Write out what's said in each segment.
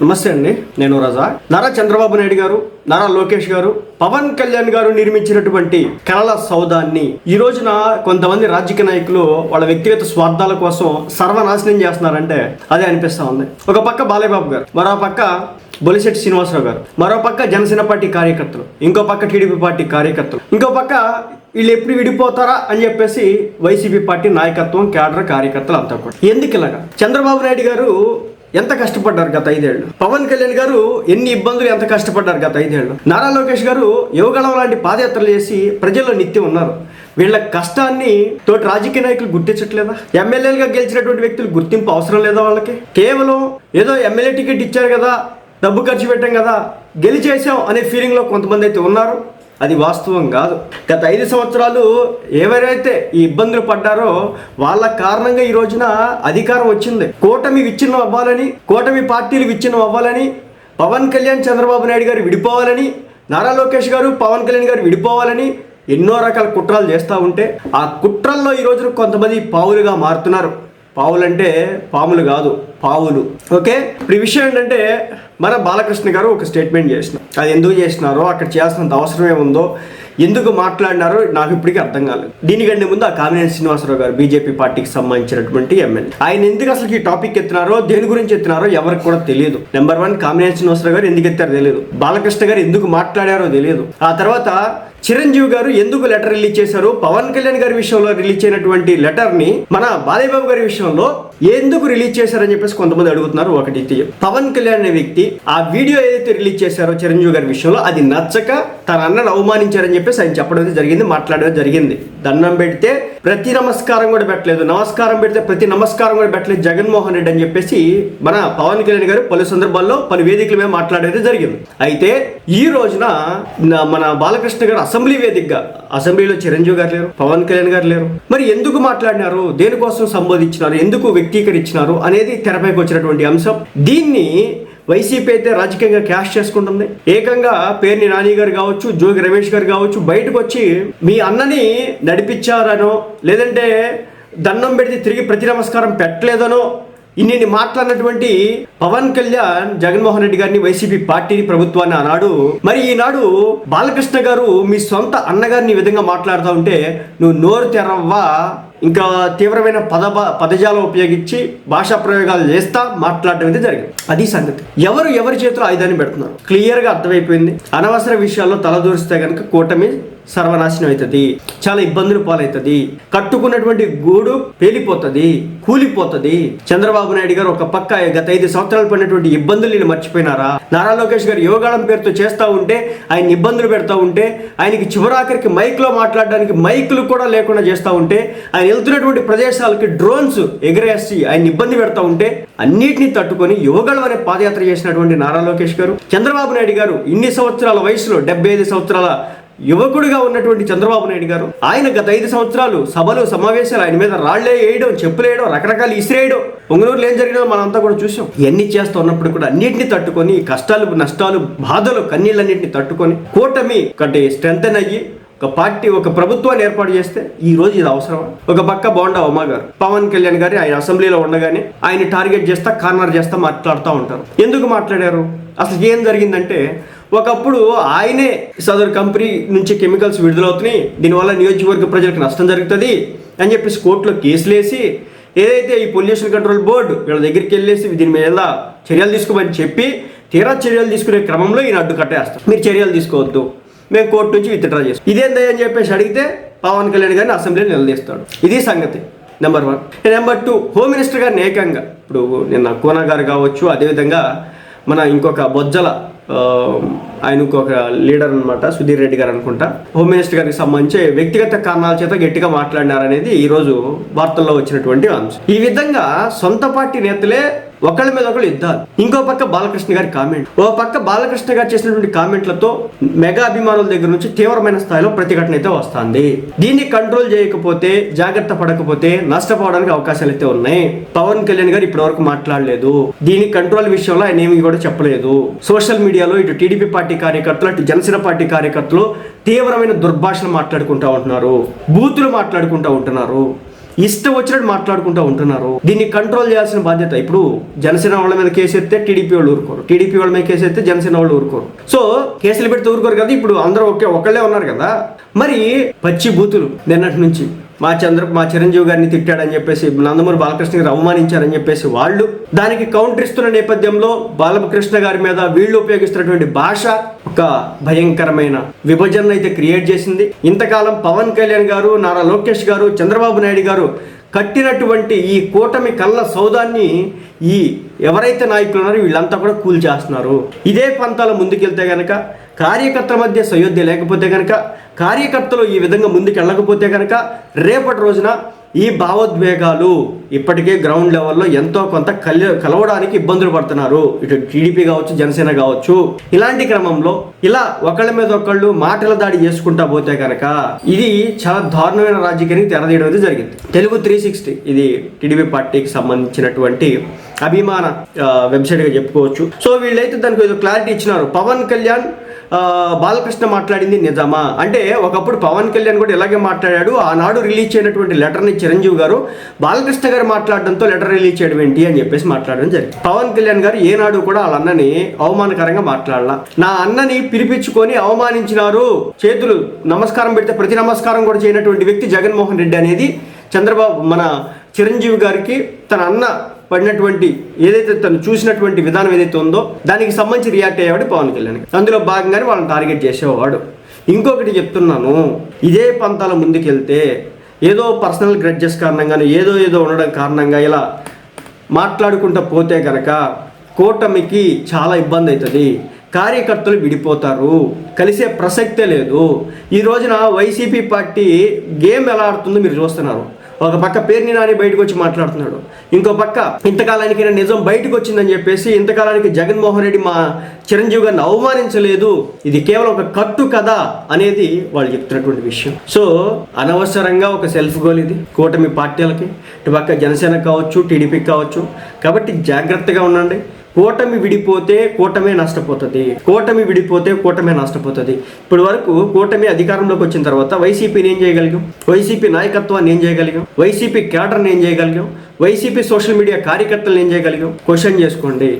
నమస్తే అండి నేను రజా. నారా చంద్రబాబు నాయుడు గారు నారా లోకేష్ గారు పవన్ కళ్యాణ్ గారు నిర్మించినటువంటి కళల సౌదాన్ని ఈ రోజున కొంతమంది రాజకీయ నాయకులు వాళ్ళ వ్యక్తిగత స్వార్థాల కోసం సర్వనాశనం చేస్తున్నారంటే అదే అనిపిస్తా ఉంది. ఒక పక్క బాలయ్యబాబు గారు మరో పక్క బొలిశెట్టి శ్రీనివాసరావు గారు మరో పక్క జనసేన పార్టీ కార్యకర్తలు ఇంకో పక్క టీడీపీ పార్టీ కార్యకర్తలు ఇంకో పక్క వీళ్ళు ఎప్పుడు విడిపోతారా అని చెప్పేసి వైసీపీ పార్టీ నాయకత్వం కేడర్ కార్యకర్తలు అంతా కూడా. ఎందుకు ఇలాగా చంద్రబాబు నాయుడు గారు ఎంత కష్టపడ్డారు గత ఐదేళ్ళు పవన్ కళ్యాణ్ గారు ఎన్ని ఇబ్బందులు ఎంత కష్టపడ్డారు గత ఐదేళ్ళు నారా లోకేష్ గారు యువగళం లాంటి పాదయాత్రలు చేసి ప్రజల్లో నిత్యం ఉన్నారు. వీళ్ళ కష్టాన్ని తోటి రాజకీయ నాయకులు గుర్తించట్లేదా? ఎమ్మెల్యేలుగా గెలిచినటువంటి వ్యక్తులు గుర్తింపు అవసరం లేదా వాళ్ళకి? కేవలం ఏదో ఎమ్మెల్యే టికెట్ ఇచ్చారు కదా డబ్బు ఖర్చు పెట్టాం కదా గెలిచేసాం అనే ఫీలింగ్లో కొంతమంది అయితే ఉన్నారు. అది వాస్తవం కాదు. గత ఐదు సంవత్సరాలు ఎవరైతే ఈ ఇబ్బందులు పడ్డారో వాళ్ళ కారణంగా ఈ రోజున అధికారం వచ్చింది. కూటమి విచ్ఛిన్నం అవ్వాలని కూటమి పార్టీలు విచ్ఛిన్నం అవ్వాలని పవన్ కళ్యాణ్ చంద్రబాబు నాయుడు గారు విడిపోవాలని నారా లోకేష్ గారు పవన్ కళ్యాణ్ గారు విడిపోవాలని ఎన్నో రకాల కుట్రలు చేస్తూ ఉంటే ఆ కుట్రల్లో ఈ రోజున కొంతమంది పావులుగా మారుతున్నారు. పావులంటే పాములు కాదు పావులు. ఓకే? ఇప్పుడు విషయం ఏంటంటే మన బాలకృష్ణ గారు ఒక స్టేట్మెంట్ చేసిన అది ఎందుకు చేసినారో అక్కడ చేయాల్సినంత అవసరం ఏముందో ఎందుకు మాట్లాడినారో నాకు ఇప్పటికీ అర్థం కాలేదు. దీనికంటే ముందు ఆ కామినేని శ్రీనివాసరావు గారు బీజేపీ పార్టీకి సంబంధించినటువంటి ఎమ్మెల్యే. ఆయన ఎందుకు అసలు ఈ టాపిక్ ఎత్తినారో దేని గురించి ఎత్తినారో ఎవరికి కూడా తెలియదు. నెంబర్ వన్ కామినేని శ్రీనివాసరావు గారు ఎందుకు ఎత్తారో తెలియదు. బాలకృష్ణ గారు ఎందుకు మాట్లాడారో తెలియదు. ఆ తర్వాత చిరంజీవి గారు ఎందుకు లెటర్ రిలీజ్ చేశారు? పవన్ కళ్యాణ్ గారి విషయంలో రిలీజ్ అయినటువంటి లెటర్ని మన బాలయ్యబాబు గారి విషయంలో ఎందుకు రిలీజ్ చేశారని చెప్పేసి కొంతమంది అడుగుతున్నారు. ఒకటి పవన్ కళ్యాణ్ అనే వ్యక్తి ఆ వీడియో ఏదైతే రిలీజ్ చేశారో చిరంజీవి గారి విషయంలో అది నచ్చక తన అన్నను అవమానించారని చెప్పేసి ఆయన చెప్పడం జరిగింది మాట్లాడడం జరిగింది. దండం పెడితే ప్రతి నమస్కారం కూడా పెట్టలేదు. నమస్కారం పెడితే ప్రతి నమస్కారం కూడా పెట్టలేదు జగన్మోహన్ రెడ్డి అని చెప్పేసి మన పవన్ కళ్యాణ్ గారు పలు సందర్భాల్లో పలు వేదికల మీద మాట్లాడేది జరిగింది. అయితే ఈ రోజున మన బాలకృష్ణ గారు అసెంబ్లీ వేదికగా అసెంబ్లీలో చిరంజీవి గారు లేరు పవన్ కళ్యాణ్ గారు లేరు. మరి ఎందుకు మాట్లాడినారు? దేనికోసం సంబోధించినారు? ఎందుకు వ్యక్తీకరించినారు? అనేది తెరపైకి వచ్చినటువంటి అంశం. దీన్ని వైసీపీ అయితే రాజకీయంగా క్యాష్ చేసుకుంటుంది. ఏకంగా పేర్ని నాని గారు కావచ్చు జోగి రమేష్ గారు కావచ్చు బయటకు వచ్చి మీ అన్నని నడిపించారనో లేదంటే దండం పెడితే తిరిగి ప్రతి నమస్కారం పెట్టలేదనో ఇన్ని మాట్లాడినటువంటి పవన్ కళ్యాణ్ జగన్మోహన్ రెడ్డి గారిని వైసీపీ పార్టీని ప్రభుత్వాన్ని అన్నాడు మరి ఈనాడు బాలకృష్ణ గారు మీ సొంత అన్నగారిని ఈ విధంగా మాట్లాడుతూ ఉంటే నువ్వు నోరు తెరవ్వా? ఇంకా తీవ్రమైన పద పదజాలం ఉపయోగించి భాషా ప్రయోగాలు చేస్తా మాట్లాడడం అయితే జరిగింది. అది సంగతి. ఎవరు ఎవరి చేతిలో ఆయుధాన్ని పెడుతున్నారు? క్లియర్గా అర్థమైపోయింది. అనవసర విషయాల్లో తలదూరిస్తే కనుక కూటమి సర్వనాశనం అవుతుంది చాలా ఇబ్బందులు పాలవుతుంది కట్టుకున్నటువంటి గూడు పేలిపోతుంది కూలిపోతుంది. చంద్రబాబు నాయుడు గారు ఒక పక్క గత ఐదు సంవత్సరాలు పడినటువంటి ఇబ్బందులు నేను మర్చిపోయినారా? నారా లోకేష్ గారు యోగాళం పేరుతో చేస్తూ ఉంటే ఆయన ఇబ్బందులు పెడతా ఉంటే ఆయనకి చివరాఖరికి మైక్లో మాట్లాడడానికి మైకులు కూడా లేకుండా చేస్తూ ఉంటే ఆయన వెళ్తున్నటువంటి ప్రదేశాలకి డ్రోన్స్ ఎగరేసి ఆయన ఇబ్బంది పెడతా ఉంటే అన్నిటిని తట్టుకొని యోగాళం అనే పాదయాత్ర చేసినటువంటి నారా లోకేష్ గారు చంద్రబాబు నాయుడు గారు ఇన్ని సంవత్సరాల వయసులో డెబ్బై ఐదు సంవత్సరాల యువకుడిగా ఉన్నటువంటి చంద్రబాబు నాయుడు గారు ఆయన గత ఐదు సంవత్సరాలు సభలు సమావేశాలు ఆయన మీద రాళ్ళే వేయడం చెప్పులేయడం రకరకాల ఇసిరేయడం. పొంగనూరులో ఏం జరిగినా మనంతా కూడా చూసాం ఇవన్నీ చేస్తూ ఉన్నప్పుడు కూడా అన్నింటినీ తట్టుకొని కష్టాలు నష్టాలు బాధలు కన్నీళ్ళన్నింటినీ తట్టుకొని కూటమి ఒకటి స్ట్రెంగ్తన్ అయ్యి ఒక పార్టీ ఒక ప్రభుత్వాన్ని ఏర్పాటు చేస్తే ఈ రోజు ఇది అవసరమా ఒక పక్క బోండా ఉమా గారు పవన్ కళ్యాణ్ గారి ఆయన అసెంబ్లీలో ఉండగానే ఆయన టార్గెట్ చేస్తా కార్నర్ చేస్తా మాట్లాడుతూ ఉంటారు. ఎందుకు మాట్లాడారు? అసలు ఏం జరిగిందంటే ఒకప్పుడు ఆయనే సదరు కంపెనీ నుంచి కెమికల్స్ విడుదలవుతున్నాయి. దీనివల్ల నియోజకవర్గ ప్రజలకు నష్టం జరుగుతుంది అని చెప్పేసి కోర్టులో కేసులు వేసి ఏదైతే ఈ పొల్యూషన్ కంట్రోల్ బోర్డు వీళ్ళ దగ్గరికి వెళ్ళేసి దీని మీద చర్యలు తీసుకోమని చెప్పి తీరా చర్యలు తీసుకునే క్రమంలో ఈయన అడ్డు కట్టేస్తారు. మీరు చర్యలు తీసుకోవద్దు. మేము కోర్టు నుంచి విత్డ్రా చేస్తాం. ఇదేందా అని చెప్పేసి అడిగితే పవన్ కళ్యాణ్ గారిని అసెంబ్లీలో నిలదీస్తాడు. ఇది సంగతి. Number one number two home minister గారిని ఏకంగా ఇప్పుడు నిన్న కోన గారు కావచ్చు అదేవిధంగా మన ఇంకొక బొజ్జల ఆయనకు ఒక లీడర్ అనమాట సుధీర్ రెడ్డి గారు అనుకుంటా. హోమ్ మినిస్టర్ గారికి సంబంధించి వ్యక్తిగత కారణాల చేత గట్టిగా మాట్లాడినారనేది ఈ రోజు వార్తల్లో వచ్చినటువంటి అంశం. ఈ విధంగా సొంత పార్టీ నేతలే ఒకళ్ళ మీద ఒకళ్ళు యుద్ధాలు. ఇంకో పక్క బాలకృష్ణ గారి కామెంట్. ఓ పక్క బాలకృష్ణ గారు చేసినటువంటి కామెంట్లతో మెగా అభిమానుల దగ్గర నుంచి తీవ్రమైన స్థాయిలో ప్రతిఘటన అయితే వస్తుంది. దీన్ని కంట్రోల్ చేయకపోతే జాగ్రత్త పడకపోతే నష్టపోవడానికి అవకాశాలు అయితే ఉన్నాయి. పవన్ కళ్యాణ్ గారు ఇప్పటి వరకు మాట్లాడలేదు. దీని కంట్రోల్ విషయంలో ఆయన ఏమి కూడా చెప్పలేదు. సోషల్ మీడియాలో ఇటు టీడీపీ పార్టీ కార్యకర్తలు అటు జనసేన పార్టీ కార్యకర్తలు తీవ్రమైన దుర్భాషలు మాట్లాడుకుంటూ ఉంటున్నారు. బూతులు మాట్లాడుకుంటూ ఉంటున్నారు. ఇష్టం వచ్చినట్టు మాట్లాడుకుంటూ ఉంటున్నారు. దీన్ని కంట్రోల్ చేయాల్సిన బాధ్యత ఇప్పుడు జనసేన వాళ్ళ మీద కేసు ఎత్తే టీడీపీ వాళ్ళు ఊరుకోరు. టీడీపీ వాళ్ళ మీద కేసు ఎత్తే జనసేన వాళ్ళు ఊరుకోరు. సో కేసులు పెడితే ఊరుకోరు కదా ఇప్పుడు అందరూ ఒకే ఒకళ్ళే ఉన్నారు కదా. మరి పచ్చి బూతులు నిన్నటి నుంచి మా చంద్ర మా చిరంజీవి గారిని తిట్టాడని చెప్పేసి నందమూరి బాలకృష్ణ గారు అవమానించారని చెప్పేసి వాళ్ళు దానికి కౌంటర్ ఇస్తున్న నేపథ్యంలో బాలకృష్ణ గారి మీద వీళ్ళు ఉపయోగిస్తున్నటువంటి భాష ఒక భయంకరమైన విభజన అయితే క్రియేట్ చేసింది. ఇంతకాలం పవన్ కళ్యాణ్ గారు నారా లోకేష్ గారు చంద్రబాబు నాయుడు గారు కట్టినటువంటి ఈ కూటమి కళ్ళ సౌదాన్ని ఈ ఎవరైతే నాయకులు ఉన్నారో వీళ్ళంతా కూడా కూల్ చేస్తున్నారు. ఇదే పంతాల ముందుకెళ్తే గనక కార్యకర్తల మధ్య సయోధ్య లేకపోతే కనుక కార్యకర్తలు ఈ విధంగా ముందుకు వెళ్ళకపోతే కనుక రేపటి రోజున ఈ భావోద్వేగాలు ఇప్పటికే గ్రౌండ్ లెవెల్లో ఎంతో కొంత కలి కలవడానికి ఇబ్బందులు పడుతున్నారు. ఇటు టీడీపీ కావచ్చు జనసేన కావచ్చు. ఇలాంటి క్రమంలో ఇలా ఒకళ్ళ మీద ఒకళ్ళు మాటల దాడి చేసుకుంటా పోతే కనుక ఇది చాలా దారుణమైన రాజకీయానికి తెరదీయడం అయితే జరిగింది. తెలుగు త్రీ సిక్స్టీ ఇది టీడీపీ పార్టీకి సంబంధించినటువంటి అభిమాన వెబ్సైట్గా చెప్పుకోవచ్చు. సో వీళ్ళైతే దానికి ఏదో క్లారిటీ ఇచ్చినారు. పవన్ కళ్యాణ్ బాలకృష్ణ మాట్లాడింది నిజమా? అంటే ఒకప్పుడు పవన్ కళ్యాణ్ కూడా ఇలాగే మాట్లాడాడు. ఆనాడు రిలీజ్ చేయనటువంటి లెటర్ని చిరంజీవి గారు బాలకృష్ణ గారు మాట్లాడడంతో లెటర్ రిలీజ్ చేయడం ఏంటి అని చెప్పేసి మాట్లాడడం జరిగింది. పవన్ కళ్యాణ్ గారు ఏనాడు కూడా వాళ్ళ అన్నని అవమానకరంగా మాట్లాడాల. నా అన్నని పిలిపించుకొని అవమానించినారు. చేతులు నమస్కారం పెడితే ప్రతి నమస్కారం కూడా చేయనటువంటి వ్యక్తి జగన్మోహన్ రెడ్డి అనేది చంద్రబాబు మన చిరంజీవి గారికి తన అన్న పడినటువంటి ఏదైతే తను చూసినటువంటి విధానం ఏదైతే ఉందో దానికి సంబంధించి రియాక్ట్ అయ్యేవాడు పవన్ కళ్యాణ్ అందులో భాగంగానే వాళ్ళని టార్గెట్ చేసేవాడు. ఇంకొకటి చెప్తున్నాను ఇదే పంతాల ముందుకెళ్తే ఏదో పర్సనల్ గ్రడ్జెస్ కారణంగానే ఏదో ఏదో ఉండడం కారణంగా ఇలా మాట్లాడుకుంటూ పోతే కనుక కూటమికి చాలా ఇబ్బంది అవుతుంది కార్యకర్తలు విడిపోతారు. కలిసే ప్రసక్తే లేదు. ఈ రోజున వైసీపీ పార్టీ గేమ్ ఎలా ఆడుతుందో మీరు చూస్తున్నారు. ఒక పక్క పేర్ని నాని బయటకు వచ్చి మాట్లాడుతున్నాడు. ఇంకో పక్క ఇంతకాలానికి నిజం బయటకు వచ్చిందని చెప్పేసి ఇంతకాలానికి జగన్మోహన్ రెడ్డి మా చిరంజీవి గారిని అవమానించలేదు. ఇది కేవలం ఒక కట్టు కథ అనేది వాళ్ళు చెప్తున్నటువంటి విషయం. సో అనవసరంగా ఒక సెల్ఫ్ గోల్ ఇది కూటమి పార్టీలకి. ఇటు పక్క జనసేన కావచ్చు టీడీపీ కావచ్చు. కాబట్టి జాగ్రత్తగా ఉండండి. కూటమి విడిపోతే కూటమే నష్టపోతుంది. కూటమి విడిపోతే కూటమే నష్టపోతుంది. ఇప్పటి వరకు కూటమి అధికారంలోకి వచ్చిన తర్వాత వైసీపీని ఏం చేయగలిగాం? వైసీపీ నాయకత్వాన్ని ఏం చేయగలిగాం? వైసీపీ క్యాడర్ని ఏం చేయగలిగాం? వైసీపీ సోషల్ మీడియా కార్యకర్తలను ఏం చేయగలిగాం? క్వశ్చన్ చేసుకోండి.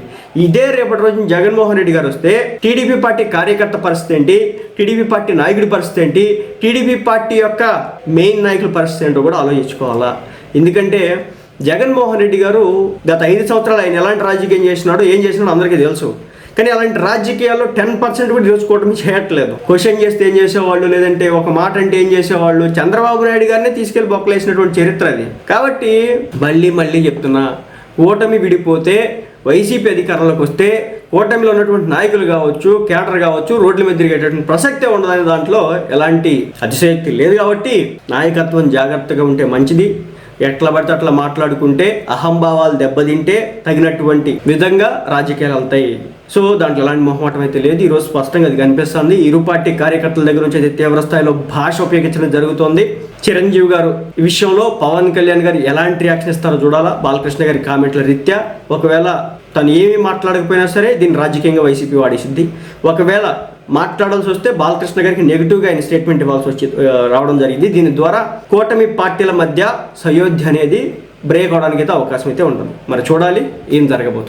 ఇదే రేపటి రోజు జగన్మోహన్ రెడ్డి గారు వస్తే టీడీపీ పార్టీ కార్యకర్త పరిస్థితి ఏంటి? టీడీపీ పార్టీ నాయకుడి పరిస్థితి ఏంటి? టీడీపీ పార్టీ యొక్క మెయిన్ నాయకుల పరిస్థితి ఏంటో కూడా ఆలోచించుకోవాలా. ఎందుకంటే జగన్మోహన్ రెడ్డి గారు గత ఐదు సంవత్సరాలు ఆయన ఎలాంటి రాజకీయం చేసినాడో ఏం చేసినాడో అందరికీ తెలుసు. కానీ అలాంటి రాజకీయాల్లో టెన్ పర్సెంట్ కూడా తెలుసుకోవడం చేయట్లేదు. క్వశ్చన్ చేస్తే ఏం చేసేవాళ్ళు లేదంటే ఒక మాట అంటే ఏం చేసేవాళ్ళు? చంద్రబాబు నాయుడు గారిని తీసుకెళ్ళి బొక్కలేసినటువంటి చరిత్ర అది. కాబట్టి మళ్ళీ మళ్ళీ చెప్తున్నా ఓటమి విడిపోతే వైసీపీ అధికారంలోకి వస్తే కూటమిలో ఉన్నటువంటి నాయకులు కావచ్చు కేటర్ కావచ్చు రోడ్ల మీద తిరిగేటటువంటి ప్రసక్తే ఉండదనే దాంట్లో ఎలాంటి అతిశయక్తి లేదు కాబట్టి నాయకత్వం జాగ్రత్తగా ఉంటే మంచిది. ఎట్లా పడితే అట్లా మాట్లాడుకుంటే అహంభావాలు దెబ్బతింటే తగినటువంటి విధంగా రాజకీయాలు వెళ్తాయి సో దాంట్లో ఎలాంటి మొహమాటం అయితే లేదు. ఈరోజు స్పష్టంగా అది కనిపిస్తుంది. ఇరు పార్టీ కార్యకర్తల దగ్గర నుంచి అయితే తీవ్ర స్థాయిలో భాష ఉపయోగించడం జరుగుతోంది. చిరంజీవి గారు ఈ విషయంలో పవన్ కళ్యాణ్ గారు ఎలాంటి రియాక్షన్ ఇస్తారో చూడాలా? బాలకృష్ణ గారి కామెంట్ల రీత్యా ఒకవేళ తను ఏమీ మాట్లాడకపోయినా సరే దీన్ని రాజకీయంగా వైసీపీ వాడేసిద్ది ఒకవేళ మాట్లాడాల్సి వస్తే బాలకృష్ణ గారికి నెగిటివ్గా ఆయన స్టేట్మెంట్ ఇవ్వాల్సి వచ్చి రావడం జరిగింది. దీని ద్వారా కూటమి పార్టీల మధ్య సయోధ్య అనేది బ్రేక్ అవడానికి అయితే అవకాశం అయితే ఉంటుంది మరి చూడాలి ఏం జరగబోతుంది.